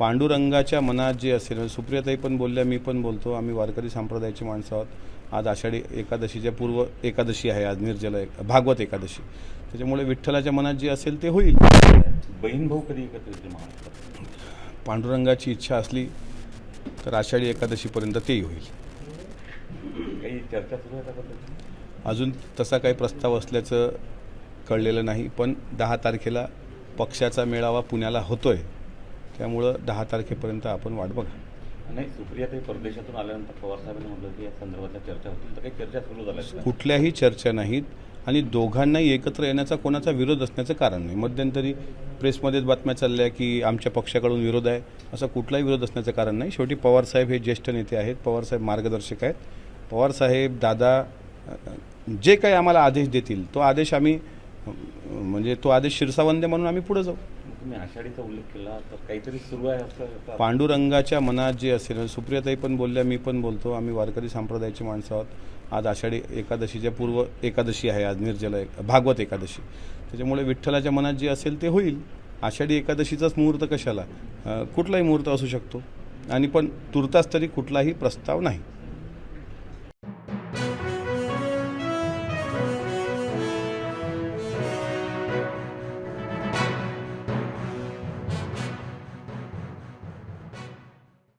पांडुरंगाच्या मनात जे असेल म्हणजे सुप्रियाताई पण बोलल्या मी पण बोलतो आम्ही वारकरी संप्रदायाची माणसं आहोत. आज आषाढी एकादशीच्या पूर्व एकादशी आहे आज निर्जला एक भागवत एकादशी. त्याच्यामुळे विठ्ठलाच्या मनात जे असेल ते होईल. बहीण भाऊ कधी एकत्र पांडुरंगाची इच्छा असली तर आषाढी एकादशीपर्यंत तेही होईल. काही चर्चा? अजून तसा काही प्रस्ताव असल्याचं कळलेलं नाही पण दहा तारखेला पक्षाचा मेळावा पुण्याला होतोय. त्यामुळं दहा तारखेपर्यंत आपण वाट बघा. नाही सुप्रियाताई परदेशातून आल्यानंतर पवार साहेबांनी म्हटलं की या संदर्भातल्या चर्चा होतील. तर काही चर्चा सुरू झाल्या? कुठल्याही चर्चा नाहीत आणि दोघांनाही एकत्र येण्याचा कोणाचा विरोध असण्याचं कारण नाही. मध्यंतरी प्रेसमध्येच बातम्या चालल्या की आमच्या पक्षाकडून विरोध आहे असं कुठलाही विरोध असण्याचं कारण नाही. शेवटी पवारसाहेब हे ज्येष्ठ नेते आहेत पवारसाहेब मार्गदर्शक आहेत. पवारसाहेब दादा जे काही आम्हाला आदेश देतील तो आदेश आम्ही म्हणजे तो आदेश शिरसावंदे म्हणून आम्ही पुढे जाऊ. तुम्ही आषाढीचा उल्लेख केला तर काहीतरी सुरू आहे असं पांडुरंगाच्या मनात जे असेल सुप्रियाताई पण बोलल्या मी पण बोलतो आम्ही वारकरी संप्रदायाची माणसं आहोत. आज आषाढी एकादशीच्या पूर्व एकादशी आहे आज निर्जला एक भागवत एकादशी. त्याच्यामुळे विठ्ठलाच्या मनात जे असेल ते होईल. आषाढी एकादशीचाच मुहूर्त कशाला? कुठलाही मुहूर्त असू शकतो. आणि पण तुर्तास तरी कुठलाही प्रस्ताव नाही.